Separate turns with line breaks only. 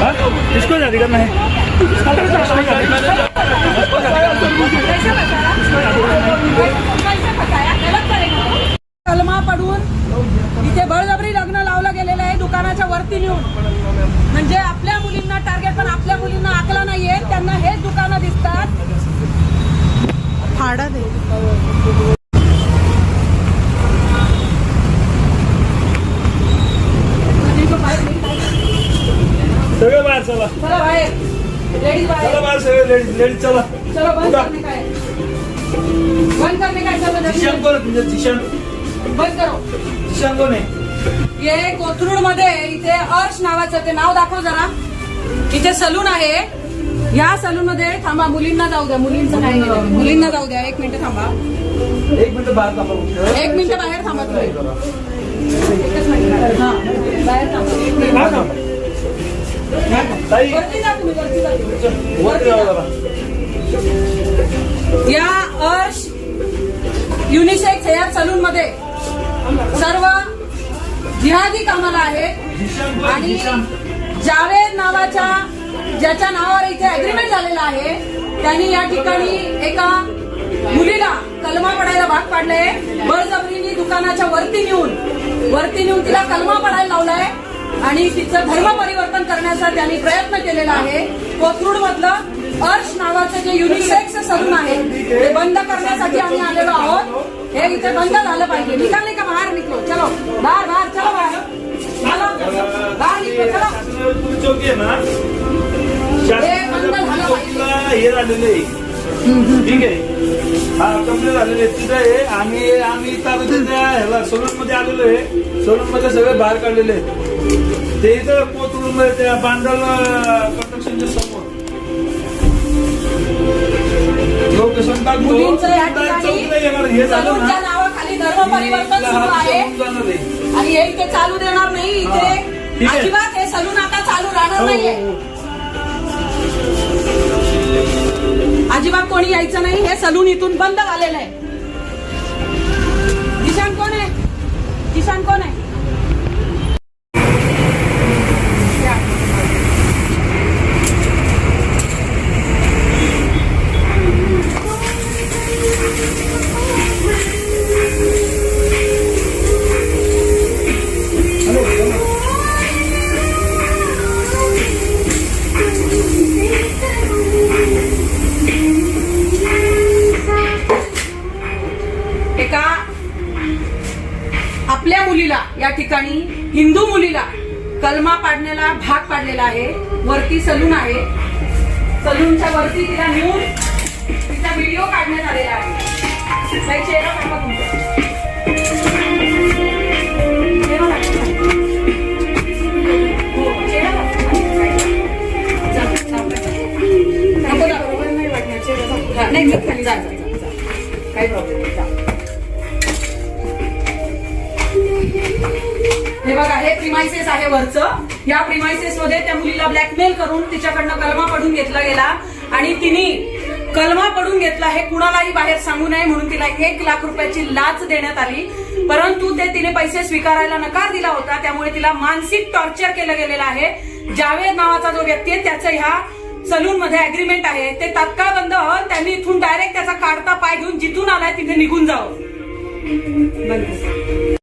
बात किसको जाने करना है
कलमा पडून इथे बळजबरी लग्न लावलं गेलेलं आहे दुकानाच्या वरती नेऊन. म्हणजे आपल्या मुलींना टार्गेट पण आपल्या मुलींना आकला नाहीये. त्यांना हेच
बाहेर.
बाहेर. लेडीज
चला
बाहेर
बाहेर सगळे लेडीज लेडीज चला.
चलो बंद
उठा.
बंद करणे काय? चलो
जिशान
जल्दी.
कोण आहे तुमचं? जिशान.
बंद करो.
जिशान कोण आहे?
हे कोथरूडमध्ये इथे अर्श नावाचं ते नाव दाखव जरा. इथे सलून आहे. या सलून मध्ये थांबा मुलींना जाऊ द्या. मुलींचं नाही. मुलींना जाऊ द्या. एक मिनिट थांबा.
एक मिनिट बाहेर थांबा
एक मिनिट बाहेर थांबा तुम्ही. एकच मिनिट. हा या अर्श युनिसेक्स हेअर सलून मध्ये सर्व जिहादी कामाला आहेत.
आहे?
आणि जावेद नावाच्या ज्याच्या नावावर इथे अग्रीमेंट झालेला आहे त्यांनी या ठिकाणी एका मुलीला कलमा पडायला भाग पाडले बळजबरीने दुकानाच्या वरती नेऊन वरती नेऊन तिला कलमा पडायला लावलाय. आणि तिचं धर्म परिवर्तन करण्याचा त्यांनी प्रयत्न केलेला आहे. कोथरूड मधलं अर्श नावाचं जे युनिसेक्स सलून आहे ते बंद करण्यासाठी आम्ही आलेलो आहोत. हे इथे बंद झालं पाहिजे. निघाले का? बाहेर निघलो चलो. बाहेर बाहेर. चलो बाहेर. चलो. बाहेर निघलो चलो. हे बंद झालं
शासनाच्या ठीक आहे. हा कंप्लेंट झालेली तिथं आहे. आणि आम्ही इथं त्या ह्याला सोलून मध्ये आलेलो आहे. सोलून मध्ये सगळे बाहेर काढलेले आहेत. ते इथं मध्ये त्या बांधल कन्स्ट्रक्शनच्या समोर. लोकेशन टाकतो.
मुलींचं या
चौकीला येणार. हे झालं ना.
नावाखाली धर्म परिवर्तन सुरू आहे.
जाणार आहे.
आणि हे इथे चालू देणार नाही.
हा.
इथे
आहे.
अजिबात हे सलून आता चालू राहणार
हो,
नाहीये.
हो, हो.
कोणी यायचं नाही हे सलून इथून बंद झालेलं आहे. किशान कोण आहे? किशान कोण आहे? आपल्या मुलीला या ठिकाणी हिंदू मुलीला कलमा पाडण्याला भाग पाडलेला आहे. वरती सलून आहे. सलूनच्या वरती तिला नेऊन तिचा व्हिडिओ काढण्यात आलेला आहे. हो, काही चेहरा दाखवा तुमचा. नाही खाली जायचं काही प्रॉब्लेम हे बघा हे प्रिमायसेस आहे वरचं. या प्रिमायसेस मध्ये त्या मुलीला ब्लॅकमेल करून तिच्याकडनं कलमा पडून घेतला गेला. आणि तिने कलमा पडून घेतला हे कुणालाही बाहेर सांगू नये म्हणून तिला एक लाख रुपयाची लाच देण्यात आली. परंतु ते तिने पैसे स्वीकारायला नकार दिला होता. त्यामुळे तिला मानसिक टॉर्चर केलं गेलेलं आहे. जावेद नावाचा जो व्यक्ती आहे त्याचं ह्या सलून मध्ये अग्रीमेंट आहे. ते तात्काळ बंद त्यांनी इथून डायरेक्ट त्याचा काढता पाय घेऊन जिथून आलाय तिथे निघून जावं.